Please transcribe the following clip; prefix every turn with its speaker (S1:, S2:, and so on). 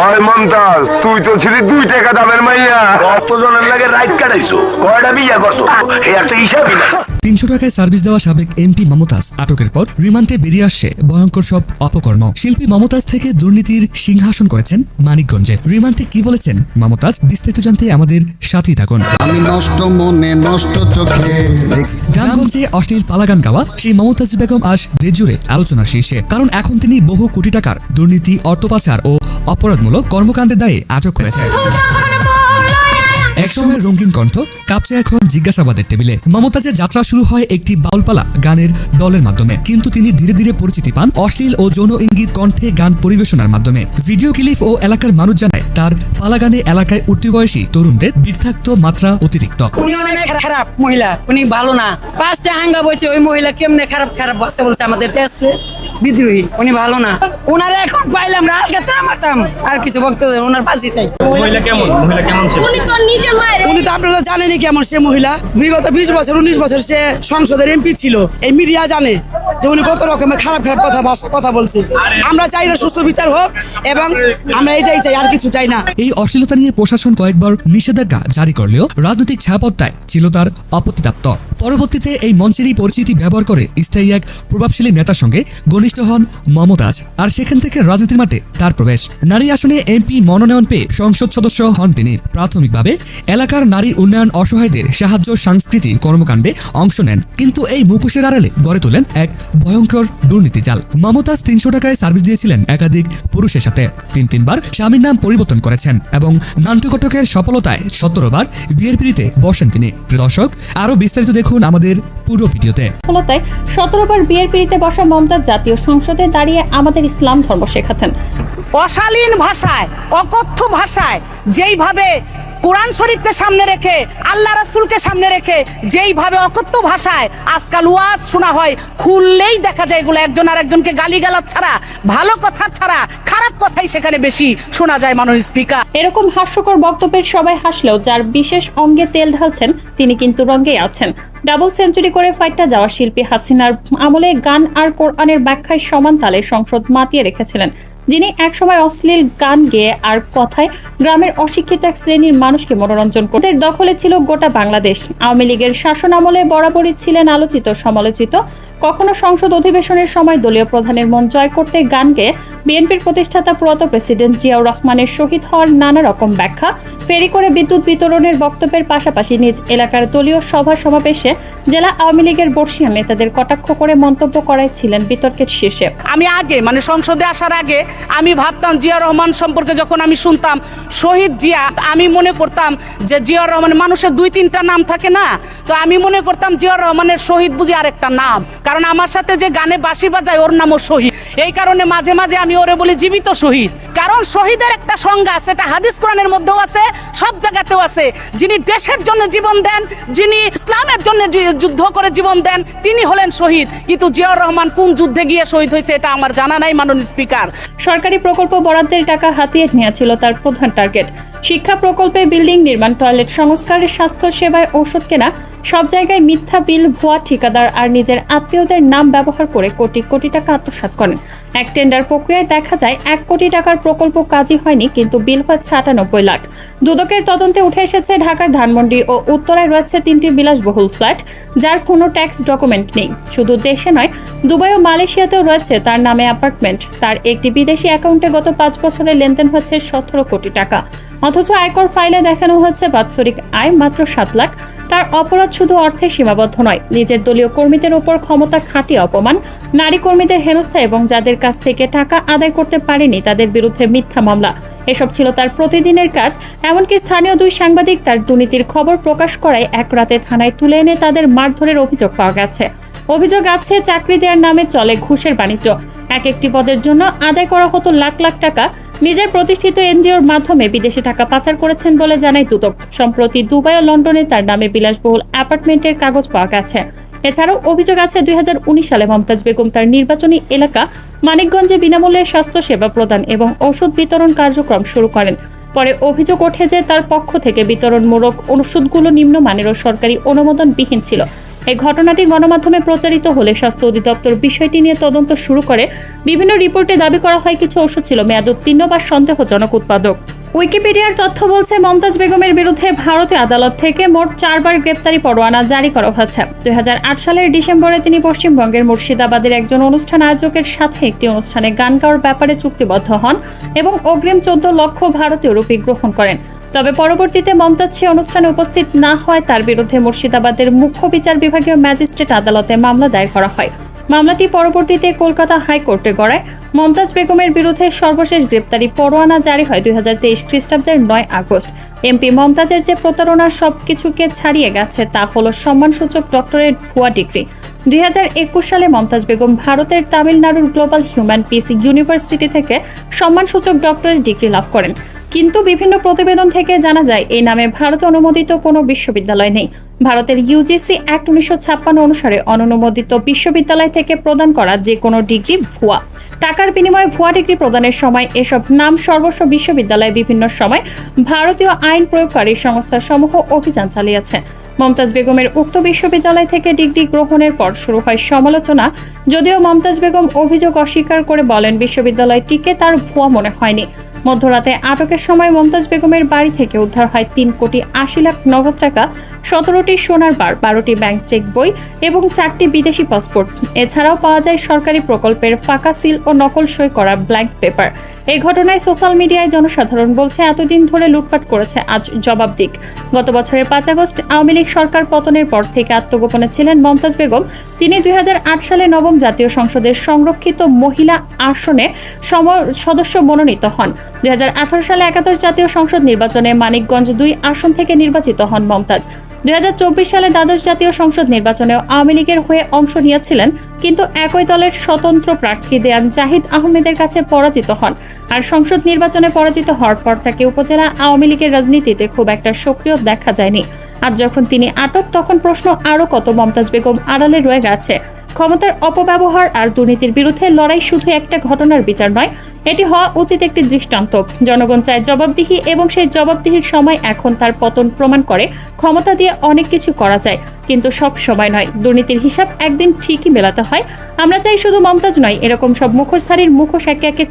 S1: ওই মমতাজ তুই তো ছিলি দুই টাকা দামের মাইয়া।
S2: কতজনের লাগে রাইট কাটাইছো? কয়টা বিয়া করছ? হে একটা হিসাবই না
S3: তিনশো টাকায় সার্ভিস দেওয়া সাবেক এমপি মমতাজ আটকের পর রিমান্ডে বেরিয়ে আসছে ভয়ঙ্কর সব অপকর্ম। শিল্পী মমতাজ থেকে দুর্নীতির সিংহাসন করেছেন মানিকগঞ্জে। রিমান্ডে কি বলেছেন মমতাজ বিস্তারিত জানতে আমাদের সাথেই থাকুন।
S4: আমি নষ্ট মনে নষ্ট চোখে
S3: গ্রামগঞ্জে অশ্লীল পালাগান গাওয়া সেই মমতাজ বেগম আজ দেজুড়ে আলোচনার শীর্ষে। কারণ এখন তিনি বহু কোটি টাকার দুর্নীতি অর্থ পাচার ও অপরাধমূলক কর্মকাণ্ডের দায়ে আটক করেছে। একসময় রঙিন কণ্ঠ কাঁপছে এখন জিজ্ঞাসাবাদের টেবিলে। মমতাজের যাত্রা শুরু হয় একটি বাউলপালা গানের দলের মাধ্যমে। কিন্তু তিনি ধীরে ধীরে পরিচিতি পান অশ্লীল ও যৌন ইঙ্গিত কণ্ঠে গান পরিবেশনার মাধ্যমে। ভিডিও ক্লিপ ও এলাকার মানুষ জানায়, তার পালা গানে এলাকায় উঠতি বয়সী তরুণদের বৃদ্ধাক্ত মাত্রা অতিরিক্ত।
S5: উনি অনেক খারাপ মহিলা, উনি ভালো না। পাঁচটা হাঙ্গা বলছে ওই মহিলা কেমনে খারাপ খারাপ বসে বলছে আমাদের দেশে? বিদ্রোহী উনি ভালো না। ওনারা এখন পাইলাম রাত মারতাম। আর কিছু বক্তব্য ওনার পাশে চাই।
S6: মহিলা কেমন? মহিলা কেমন ছিল?
S7: উনি তো নিজের মায়ের
S8: উনি তো আপনারা জানেনই কেমন সে মহিলা। বিগত বিশ বছর উনিশ বছর সে সংসদের এমপি ছিল। এই মিডিয়া জানে। যে উনি কত রকমের খারাপ খারাপ কথা ভাষা, কথা বলছে। আমরা চাই না সুস্থ বিচার হোক এবং আমরা এটাই চাই, আর কিছু চাই না।
S3: এই অশ্লীলতা নিয়ে প্রশাসন কয়েকবার নিষেধাজ্ঞা জারি করলেও রাজনৈতিক ছায়াপত্তায় ছিল তার আপত্তিদাত্ত পরবর্তীতে এই মঞ্চেরই পরিচিতি ব্যবহার করে স্থায়ী এক প্রভাবশালী নেতার সঙ্গে ঘনিষ্ঠ হন মমতাজ, আর সেখান থেকে রাজনীতির মাঠে তার প্রবেশ। নারী আসনে এমপি মনোনয়ন পেয়ে সংসদ সদস্য হন তিনি। প্রাথমিকভাবে এলাকার নারী উন্নয়ন অসহায়দের সাহায্য সাংস্কৃতিক কর্মকাণ্ডে অংশ নেন, কিন্তু এই মুখোশের আড়ালে গড়ে তোলেন এক ভয়ঙ্কর দুর্নীতি জাল। মমতাজ তিনশো টাকায় সার্ভিস দিয়েছিলেন একাধিক পুরুষের সাথে। তিন তিনবার স্বামীর নাম পরিবর্তন করেছেন এবং নান্টুকটকের সফলতায় সতেরোবার বিয়ের পিড়িতে বসেন তিনি। দর্শক আরও বিস্তারিত দেখুন আমাদের পুরো ভিডিওতে।
S7: সফলতায় সতেরো বার বিয়ের পিড়িতে বসা মমতাজ জাতীয় সংসদে দাঁড়িয়ে আমাদের ইসলাম ধর্ম শেখাতেন।
S9: অশালীন ভাষায় অকথ্য ভাষায় যেইভাবে কোরআন শরীফকে সামনে রেখে, আল্লাহ রাসূলকে সামনে রেখে, যেইভাবে অকথ্য ভাষায় আজকাল ওয়াজ শোনা হয়, খুললেই দেখা যায় এগুলো একজন আর একজনকে গালিগালাজ ছাড়া, ভালো কথা ছাড়া, খারাপ কথাই সেখানে বেশি শোনা যায় মানুষ স্পিকার।
S7: এরকম হাস্যকর বক্তব্যের সবাই হাসলেও যার বিশেষ অঙ্গে তেল ঢালছেন, তিনি কিন্তু রঙ্গেই আছেন। ডাবল সেঞ্চুরি করে ফাইটটা যাওয়া শিল্পী হাসিনার আমলে গান আর কোরআনের ব্যাখ্যায় সমান তালে সংসদ মাতিয়ে রেখেছিলেন। যিনি একসময় অশ্লীল গান গেয়ে আর কথায় গ্রামের অশিক্ষিত এক শ্রেণির মানুষকে মনোরঞ্জন করতে দখলে ছিল গোটা বাংলাদেশ। আওয়ামী লীগের শাসন আমলে বরাবরই ছিলেন আলোচিত, সমালোচিত। কখনো সংসদ অধিবেশনের সময় দলীয় প্রধানের মন জয় করতে গান গেয়ে বিএনপির প্রতিষ্ঠাতা প্রয়াত প্রেসিডেন্ট জিয়াউর রহমানের শহীদ হওয়ার নানা রকম ব্যাখ্যা। ফেরি করে বিদ্যুৎ বিতরণের বক্তব্যের পাশাপাশি নিজ এলাকার দলীয় সভা সমাবেশে জেলা আওয়ামী লীগের বর্ষিয়ান নেতাদের কটাক্ষ করে মন্তব্য করাই ছিলেন বিতর্কের শীর্ষে
S9: আমি আগে মানে সংসদে আসার আগে আমি ভাবতাম জিয়া রহমান সম্পর্কে যখন আমি শুনতাম শহীদ জিয়া, আমি মনে করতাম যে জিয়া রহমান মানুষের দুই তিনটা নাম থাকে না? তো আমি মনে করতাম জিয়া রহমানের শহীদ বুঝি আরেকটা নাম। কারণ আমার সাথে যে গানে বাঁশি বাজায় ওর নামও শহীদ। এই কারণে মাঝে মাঝে আমি ওরে বলি জীবিত শহীদ। কারণ শহীদের একটা সংজ্ঞা আছে, এটা হাদিস কোরআনের মধ্যেও আছে, সব জায়গাতেও আছে। যিনি দেশের জন্য জীবন দেন, যিনি ইসলামের জন্য যুদ্ধ করে জীবন দেন, তিনি হলেন শহীদ। কিন্তু জিয়াউর রহমান কোন যুদ্ধে গিয়ে শহীদ হয়েছে, এটা আমার জানা নাই, মাননীয় স্পিকার।
S7: সরকারি প্রকল্প বরাদ্দের টাকা হাতিয়ে নেওয়া ছিল তার প্রধান টার্গেট। শিক্ষা প্রকল্পে বিল্ডিং, নির্মাণ, টয়লেট, সংস্কারের স্বাস্থ্য, সেবায় ঔষধ কেনা, সব জায়গায় মিথ্যা বিল, ভুয়া ঠিকাদার আর নিজের আত্মীয়দের নাম ব্যবহার করে কোটি কোটি টাকা আত্মসাৎ করেন। এক টেন্ডার প্রক্রিয়ায় দেখা যায় এক কোটি টাকার প্রকল্প কাজই হয়নি, কিন্তু বিল হয়েছে আটানব্বই লাখ। দুদকের তদন্তে উঠে এসেছে ঢাকার ধানমন্ডি ও উত্তরায় রয়েছে তিনটি বিলাসবহুল ফ্ল্যাট, যার কোনো ট্যাক্স ডকুমেন্ট নেই। শুধু দেশে নয়, দুবাই ও মালয়েশিয়াতেও রয়েছে তার নামে অ্যাপার্টমেন্ট। তার একটি বিদেশি অ্যাকাউন্টে গত পাঁচ বছরের লেনদেন হচ্ছে সতেরো কোটি টাকা। অথচ আয়কর ফাইলে দেখানো হচ্ছে বাৎসরিক আয় মাত্র সাত লাখ। তার অপরাধ শুধু অর্থে সীমাবদ্ধ নয়, নিজের দলীয় কর্মীদের ওপর ক্ষমতা খাটিয়ে অপমান। নারী কর্মীদের হেনস্থা এবং যাদের কাছ থেকে টাকা আদায় করতে পারেনি তাদের বিরুদ্ধে মিথ্যা মামলা। এসব ছিল তার প্রতিদিনের কাজ, এমনকি স্থানীয় দুই সাংবাদিক তার দুর্নীতির খবর প্রকাশ করায় এক রাতে থানায় তুলে এনে তাদের মারধরের অভিযোগ পাওয়া গেছে। অভিযোগ আছে, চাকরি দেওয়ার নামে চলে ঘুষের বাণিজ্য। এক একটি পদের জন্য আদায় করা হতো লাখ লাখ টাকা নিজের প্রতিষ্ঠিত এনজিওর মাধ্যমে বিদেশে টাকা পাচার করেছেন বলে জানায় দুদক। সম্প্রতি দুবাই ও লন্ডনে তার নামে বিলাসবহুল অ্যাপার্টমেন্টের কাগজ পাওয়া গেছে। এছাড়াও অভিযোগ আছে দুই হাজার উনিশ সালে মমতাজ বেগম তার নির্বাচনী এলাকা মানিকগঞ্জে বিনামূল্যে স্বাস্থ্য সেবা প্রদান এবং ওষুধ বিতরণ কার্যক্রম শুরু করেন। পরে অভিযোগ ওঠে যে তার পক্ষ থেকে বিতরণমূলক ওষুধগুলো নিম্নমানের ও সরকারি অনুমোদনবিহীন ছিল। এই ঘটনাটি গণমাধ্যমে প্রচারিত হলে স্বাস্থ্য অধিদপ্তর বিষয়টি নিয়ে তদন্ত শুরু করে। বিভিন্ন রিপোর্টে দাবি করা হয়, কিছু ওষুধ ছিল মেয়াদ উত্তীর্ণ বা সন্দেহজনক উৎপাদক। উইকিপিডিয়ার তথ্য বলছে, মমতাজ বেগমের বিরুদ্ধে ভারতীয় আদালত থেকে মোট চারবার গ্রেপ্তারি পরোয়ানা জারি করা হয়েছে। দু হাজার আট সালের ডিসেম্বরে তিনি পশ্চিমবঙ্গের মুর্শিদাবাদের একজন অনুষ্ঠান আয়োজকের সাথে একটি অনুষ্ঠানে গান গাওয়ার ব্যাপারে চুক্তিবদ্ধ হন এবং অগ্রিম চোদ্দ লক্ষ ভারতীয় রুপি গ্রহণ করেন। তবে পরবর্তীতে মমতাজ সে অনুষ্ঠানে উপস্থিত না হয় তার বিরুদ্ধে মুর্শিদাবাদের মুখ্য বিচার বিভাগীয় ম্যাজিস্ট্রেট আদালতে মামলা দায়ের করা হয়। মামলাটি পরবর্তীতে কলকাতা হাইকোর্টে গড়ায়। মমতাজ বেগমের বিরুদ্ধে সর্বশেষ গ্রেপ্তারি পরোয়ানা জারি হয় দুই হাজার তেইশ খ্রিস্টাব্দের নয় আগস্ট। এমপি মমতাজের যে প্রতারণা, সবকিছুকে ছাড়িয়ে গেছে তা হলো সম্মানসূচক ডক্টরেট ভুয়া ডিগ্রি। দুই হাজার একুশ সালে মমতাজ বেগম ভারতের তামিলনাড়ুর গ্লোবাল হিউম্যান পিস ইউনিভার্সিটি থেকে সম্মানসূচক ডক্টরেট ডিগ্রি লাভ করেন। কিন্তু বিভিন্ন প্রতিবেদন থেকে জানা যায়, এই নামে ভারতে অনুমোদিত কোনো বিশ্ববিদ্যালয় নেই। ভারতের ইউজিসি অ্যাক্ট উনিশশো ছাপ্পান্ন অনুসারে অননুমোদিত বিশ্ববিদ্যালয় থেকে প্রদান করা যে কোনো ডিগ্রি ভুয়া। টাকার বিনিময়ে ভুয়া ডিগ্রি প্রদানের সময় এসব নাম সর্বস্ব বিশ্ববিদ্যালয়ে বিভিন্ন সময় ভারতীয় আইন প্রয়োগকারী সংস্থা সমূহ অভিযান চালিয়েছে। মমতাজ বেগমের উক্ত বিশ্ববিদ্যালয় থেকে ডিগ্রি গ্রহণের পর শুরু হয় সমালোচনা। যদিও মমতাজ বেগম অভিযোগ অস্বীকার করে বলেন, বিশ্ববিদ্যালয়টিকে তার ভুয়া মনে হয়নি। মধ্যরাতে আটকের সময় মমতাজ বেগমের বাড়ি থেকে উদ্ধার হয় তিন কোটি আশি লাখ নগদ টাকা, সতেরোটি সোনার বার, বারোটি ব্যাংক চেক বই এবং চারটি বিদেশি পাসপোর্ট। এছাড়াও পাওয়া যায় সরকারি প্রকল্পের ফাঁকা সিল ও নকল সই করা ব্ল্যাঙ্ক পেপার। এই ঘটনায় সোশ্যাল মিডিয়ায় জনসাধারণ বলছে, এতদিন ধরে লুটপাট করেছে আজ জবাব দিক। গত বছরের পাঁচ আগস্ট আওয়ামী লীগ সরকার পতনের পর থেকে আত্মগোপনে ছিলেন মমতাজ বেগম। তিনি দুই হাজার আট সালে নবম জাতীয় সংসদের সংরক্ষিত মহিলা আসনে সম- সদস্য মনোনীত হন। দু হাজার আঠারো সালে একাদশ জাতীয় সংসদ নির্বাচনে মানিকগঞ্জ দুই আসন থেকে নির্বাচিত হন মমতাজ। দুই সালে দ্বাদশ জাতীয় সংসদ নির্বাচনেও আওয়ামী লীগের হয়ে অংশ নিয়েছিলেন, কিন্তু একই দলের স্বতন্ত্র প্রার্থী দেয়ান জাহিদ আহমেদের কাছে পরাজিত হন। আর সংসদ নির্বাচনে পরাজিত হওয়ার পর তাকে উপজেলা আওয়ামী লীগের রাজনীতিতে খুব একটা সক্রিয় দেখা যায়নি। আর যখন তিনি আটক, তখন প্রশ্ন আরও কত মমতাজ বেগম আড়ালে রয়ে গেছে? ক্ষমতার অপব্যবহার আর দুর্নীতির বিরুদ্ধে লড়াই শুধু একটা ঘটনার বিচার নয়, এটি হওয়া উচিত একটি দৃষ্টান্ত। জনগণ চায় জবাবদিহি এবং সেই জবাবদিহির সময় এখন তার পতন প্রমাণ করে ক্ষমতা দিয়ে অনেক কিছু করা যায়, কিন্তু সব সময় নয়। দুর্নীতির হিসাব একদিন ঠিকই মেলাতে হয়। আমরা চাই শুধু মমতাজ নয়, এরকম সব মুখোশধারীর মুখোশ একে একে